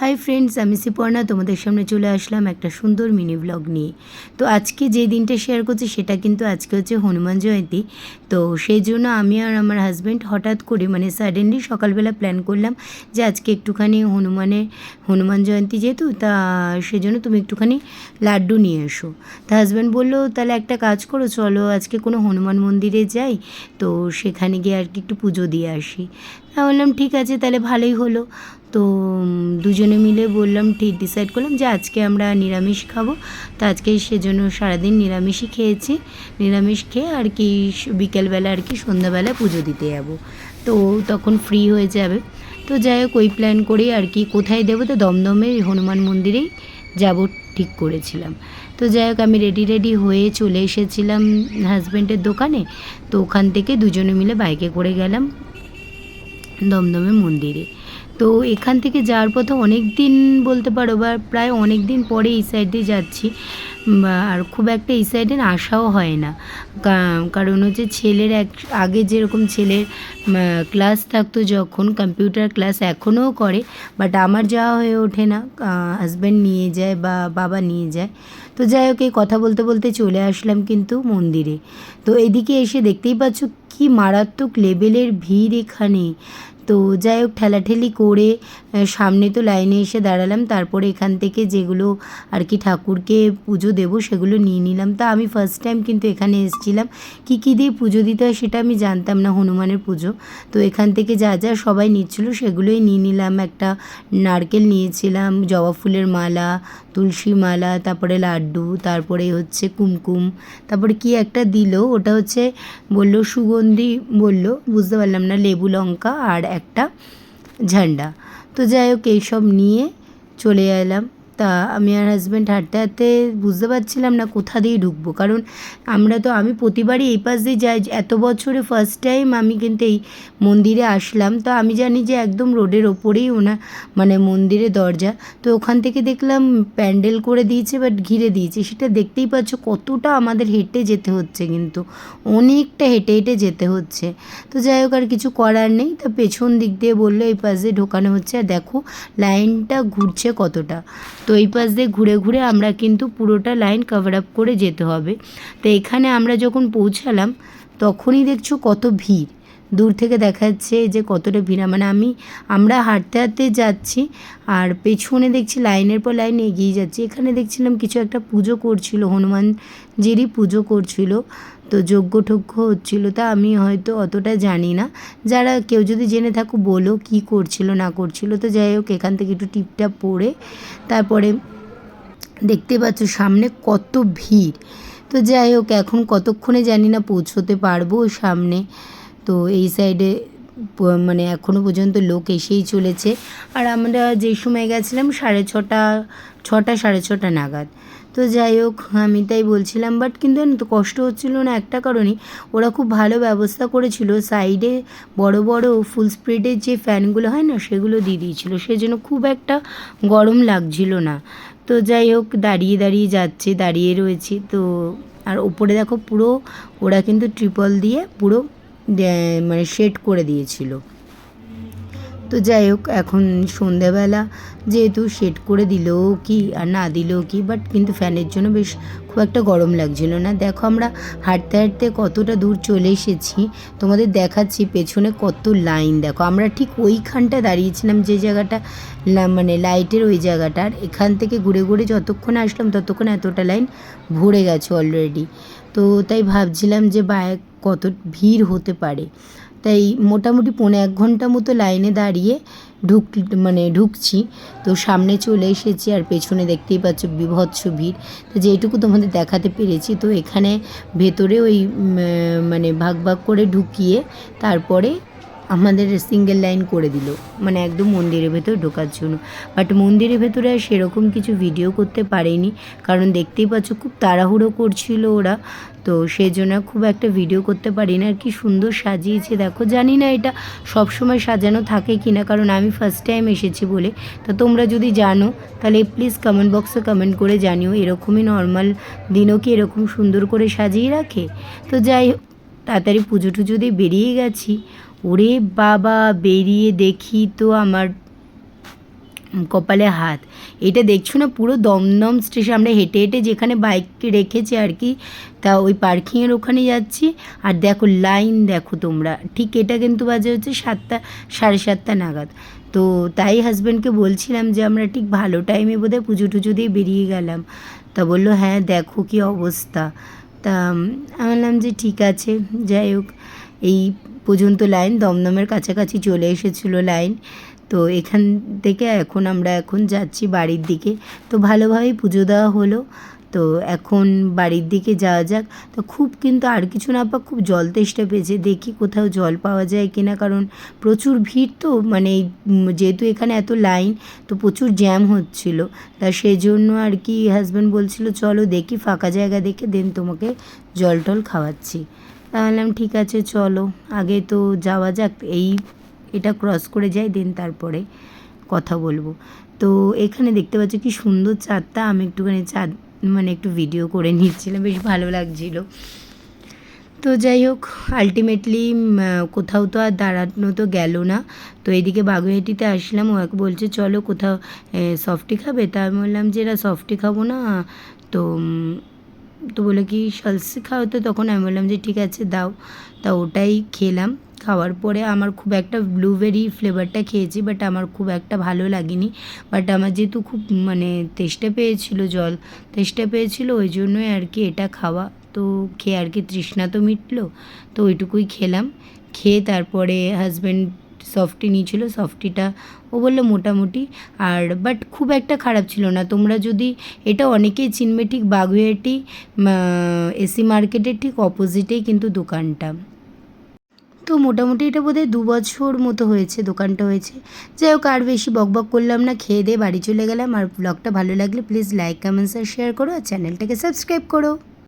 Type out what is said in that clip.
Hi friends আমি সিপর্ণা, তোমাদের সামনে চলে আসলাম একটা সুন্দর মিনি ব্লগ নিয়ে। তো আজকে যে দিনটা শেয়ার করছি, সেটা কিন্তু আজকে হচ্ছে হনুমান জয়ন্তী। তো সেই জন্য আমি আর আমার হাজব্যান্ড হঠাৎ করে মানে সাডেনলি সকালবেলা প্ল্যান করলাম যে আজকে একটুখানি হনুমানের, হনুমান জয়ন্তী যেহেতু, তা সেজন্য তুমি একটুখানি লাড্ডু নিয়ে এসো। তা হাজব্যান্ড বলল, তাহলে একটা কাজ করো, চলো আজকে কোনো হনুমান মন্দিরে যাই, তো সেখানে গিয়ে আর কি একটু পুজো দিয়ে আসি। বললাম, ঠিক আছে, তাহলে ভালোই হলো। তো দুজনে মিলে বললাম, ঠিক ডিসাইড করলাম যে আজকে আমরা নিরামিষ খাব। তো আজকে সেজন্য সারাদিন নিরামিষই খেয়েছি। নিরামিষ খেয়ে আর কি বিকেলবেলা আর কি সন্ধ্যাবেলা পুজো দিতে যাব। তো তখন ফ্রি হয়ে যাবে। তো যাই হোক, ওই প্ল্যান করেই আর কি কোথায় দেবো তো দমদমে হনুমান মন্দিরেই যাব ঠিক করেছিলাম। তো যাই হোক, আমি রেডি রেডি হয়ে চলে এসেছিলাম হাজব্যান্ডের দোকানে। তো ওখান থেকে দুজনে মিলে বাইকে করে গেলাম দমদমে মন্দিরে। তো এখান থেকে যাওয়ার পথে অনেক দিন বলতে পারো বা প্রায় অনেক দিন পরে এই সাইড যাচ্ছি আর খুব একটা এই সাইডে আসাও হয় না। কারণ হচ্ছে ছেলের এক, আগে যেরকম ছেলের ক্লাস থাকতো যখন কম্পিউটার ক্লাস এখনও করে বাট আমার যাওয়া হয়ে ওঠে না। হাজব্যান্ড নিয়ে যায় বা বাবা নিয়ে যায়। তো যাই হোক, এই কথা বলতে বলতে চলে আসলাম কিন্তু মন্দিরে। তো এদিকে এসে দেখতেই পাচ্ছ কি মারাত্মক লেভেলের ভিড় এখানে। তো যাই হোক, ঠেলাঠেলি করে সামনে তো লাইনে এসে দাঁড়ালাম। তারপরে এখান থেকে যেগুলো আর কি ঠাকুরকে পুজো দেবো সেগুলো নিয়ে নিলাম। তা আমি ফার্স্ট টাইম কিন্তু এখানে এসেছিলাম। কী কী দিয়ে পুজো দিতে হয় সেটা আমি জানতাম না হনুমানের পুজো। তো এখান থেকে যা যা সবাই নিচ্ছিল সেগুলোই নিয়ে নিলাম। একটা নারকেল নিয়েছিলাম, জবা ফুলের মালা, তুলসী মালা, তারপরে লাড্ডু, তারপরে হচ্ছে কুমকুম। তারপরে কি একটা দিল, ওটা হচ্ছে বলল সুগন্ধি বলল, বুঝতে পারলাম না, লেবু লঙ্কা আর একটা ঝান্ডা। তো যাই হোক এইসব নিয়ে চলে এলাম। তা আমি আর হাজব্যান্ড হাঁটতে হাঁটতে বুঝতে পারছিলাম না কোথা দিয়ে ঢুকবো। কারণ আমরা তো, আমি প্রতিবারই এই পাশ দিয়ে যাই, এত বছরে ফার্স্ট টাইম আমি কিন্তু এই মন্দিরে আসলাম। তো আমি জানি যে একদম রোডের ওপরেই ওনা মানে মন্দিরে দরজা। তো ওখান থেকে দেখলাম প্যান্ডেল করে দিয়েছে বাট ঘিরে দিয়েছে। সেটা দেখতেই পাচ্ছ কতটা আমাদের হেঁটে যেতে হচ্ছে কিন্তু, অনেকটা হেঁটে হেঁটে যেতে হচ্ছে। তো যাই হোক, আর কিছু করার নেই। তা পেছন দিক দিয়ে বলল, এই পাশ দিয়ে ঢোকানো হচ্ছে। আর দেখো, লাইনটা ঘুরছে কতটা। তো এই পাশ দিয়ে ঘুরে ঘুরে আমরা কিন্তু পুরোটা লাইন কভার আপ করে যেতে হবে। তো এখানে আমরা যখন পৌঁছালাম, তখনই দেখছ কত ভিড়। দূর থেকে দেখা যাচ্ছে যে কতটা ভিড়। মানে আমি, আমরা হাঁটতে হাঁটতে যাচ্ছি আর পেছনে দেখছি লাইনের পর লাইন এগিয়ে যাচ্ছি। এখানে দেখছিলাম কিছু একটা পুজো করছিল, হনুমানজিরই পুজো করছিল। তো যজ্ঞ টজ্ঞ হচ্ছিল তা আমি হয়তো অতটা জানি না। যারা কেউ যদি জেনে থাকো বলো কি করছিল, না করছিল। তো যাই হোক, এখান থেকে একটু টিপটাপ পড়ে তারপরে দেখতে পাচ্ছ সামনে কত ভিড়। তো যাই হোক, এখন কতক্ষণে জানি না পৌঁছোতে পারব সামনে। তো এই সাইডে মানে এখনও পর্যন্ত লোক এসেই চলেছে। আর আমরা যেই সময় গেছিলাম সাড়ে ছটা ছটা, সাড়ে ছটা নাগাদ। তো যাই হোক, আমি তাই বলছিলাম বাট কিন্তু তো, কষ্ট হচ্ছিল না একটা কারণে ওরা খুব ভালো ব্যবস্থা করেছিল। সাইডে বড় বড় ফুল স্প্রিডের যে ফ্যানগুলো হয় না, সেগুলো দিয়ে দিয়েছিল। সেজন্য খুব একটা গরম লাগছিল না। তো যাই হোক, দাঁড়িয়ে দাঁড়িয়ে যাচ্ছে, দাঁড়িয়ে রয়েছি। তো আর ওপরে দেখো পুরো, ওরা কিন্তু ট্রিপল দিয়ে পুরো মানে শেড করে দিয়েছিল। তো যাই হোক, এখন সন্ধ্যাবেলা যেহেতু শেড করে দিলেও কি আর না দিলেও কি বাট কিন্তু ফ্যানের জন্য বেশ খুব একটা গরম লাগছিল না। দেখো আমরা হাঁটতে হাঁটতে কতটা দূর চলে এসেছি, তোমাদের দেখাচ্ছি পেছনে কত লাইন দেখো আমরা ঠিক ওইখানটা দাঁড়িয়েছিলাম যে জায়গাটা মানে লাইটের ওই জায়গাটার এখান থেকে ঘুরে ঘুরে যতক্ষণ আসলাম ততক্ষণ এতটা লাইন ভরে গেছে অলরেডি তো তাই ভাবছিলাম যে বাইক কত ভিড় হতে পারে। তাই মোটামুটি পৌনে এক ঘণ্টা মতো লাইনে দাঁড়িয়ে ঢুক মানে ঢুকছি। তো সামনে চলে এসেছি আর পেছনে দেখতেই পাচ্ছ বিভৎস ভিড়। তো যেটুকু তোমাদের দেখাতে পেরেছি, তো এখানে ভেতরে ওই মানে ভাগ ভাগ করে ঢুকিয়ে তারপরে আমাদের সিঙ্গেল লাইন করে দিল। মানে একদম মন্দিরের ভেতর ঢোকার জন্য। বাট মন্দিরের ভেতরে আর সেরকম কিছু ভিডিও করতে পারেনি। কারণ দেখতেই পাচ্ছ খুব তাড়াহুড়ো করছিল ওরা। তো সেই জন্য খুব একটা ভিডিও করতে পারি না আর কি সুন্দর সাজিয়েছে। দেখো, জানি না এটা সব সময় সাজানো থাকে কি না কারণ আমি ফার্স্ট টাইম এসেছি বলে। তো তোমরা যদি জানো, তাহলে প্লিজ কমেন্ট বক্সে কমেন্ট করে জানিও। এরকমই নর্মাল দিনও কি এরকম সুন্দর করে সাজিয়ে রাখে? তো যাই হোক। তাড়াতাড়ি পুজো টুজো দিয়ে বেরিয়ে গেছি। ওরে বাবা, বেরিয়ে দেখি তো আমার কপালে হাত। এটা দেখছ না পুরো দমদম স্টেশন? আমরা হেঁটে হেঁটে যেখানে বাইক রেখেছি আর কি, তা ওই পার্কিংয়ের ওখানে যাচ্ছি। আর দেখো লাইন দেখো তোমরা, ঠিক এটা কিন্তু বাজে হচ্ছে সাতটা, সাড়ে সাতটা নাগাদ। তো তাই হাজব্যান্ডকে বলছিলাম যে আমরা ঠিক ভালো টাইমে বোধহয় পুজো টুজো দিয়ে বেরিয়ে গেলাম। তা বলল হ্যাঁ দেখো কি অবস্থা। তা আমি বললাম যে ঠিক আছে, যাই হোক, এই পর্যন্ত লাইন, দমদমের কাছাকাছি চলে এসেছিল লাইন। তো এখান থেকে এখন আমরা এখন যাচ্ছি বাড়ির দিকে। তো ভালোভাবেই পুজো দেওয়া হলো। তো এখন বাড়ির দিকে যাওয়া যাক। তো খুব কিন্তু আর কিছু না পাক, খুব জল তেষ্টা পেয়েছে। দেখি কোথাও জল পাওয়া যায় কিনা, কারণ প্রচুর ভিড় তো মানে যেহেতু এখানে এত লাইন, তো প্রচুর জ্যাম হচ্ছিল। তা সেই জন্য আর কি হাজব্যান্ড বলছিল, চলো দেখি, ফাঁকা জায়গা দেখে দেন তোমাকে জল টল খাওয়াচ্ছি। তা বললাম, ঠিক আছে, চলো। আগে তো যাওয়া যাক, এই এটা ক্রস করে যাই, দেন তারপরে কথা বলব। তো এখানে দেখতে পাচ্ছ কি সুন্দর চাঁদটা, আমি একটুখানি চাঁদ মানে একটু ভিডিও করে নিচ্ছিলাম, বেশ ভালো লাগছিল। তো যাই হোক আলটিমেটলি কোথাও তো আর দাঁড়ানো তো গেল না। তো এদিকে বাগুইহাটিতে আসলাম, ও এক বলছে, চলো কোথাও সফটি খাবে? তা আমি বললাম, যে এরা সফটি খাব না, তো তো বলে কি সলসি খাও তো? তখন আমি বললাম যে, ঠিক আছে, দাও। তা ওটাই খেলাম। খাওয়ার পরে আমার খুব একটা ব্লুবেরি ফ্লেভারটা খেয়েছি বাট আমার খুব একটা ভালো লাগেনি। বাট আমার যেহেতু খুব মানে তেষ্টা পেয়েছিল জল, তেষ্টা পেয়েছিল ওই জন্যই আর কি এটা খাওয়া। তো খেয়ে আর কি তৃষ্ণা তো মিটলো, তো ওইটুকুই খেলাম। খেয়ে তারপরে হাজব্যান্ড সফটি নিয়েছিল সফটিটা ও বলল মোটামুটি। আর বাট খুব একটা খারাপ ছিল না। তোমরা যদি, এটা অনেকেই চিনবে ঠিক বাগুইহাটি এসি মার্কেটের ঠিক অপোজিটেই কিন্তু দোকানটা। তো মোটামুটি এটা বোধহয় দু বছর মতো হয়েছে, দোকানটা হয়েছে। যাই হোক, আর বেশি বকবক করলাম না, খেয়ে দিয়ে বাড়ি চলে গেলাম। আর ব্লগটা ভালো লাগলে প্লিজ লাইক কমেন্টস আর শেয়ার করো। আর চ্যানেলটাকে সাবস্ক্রাইব করো।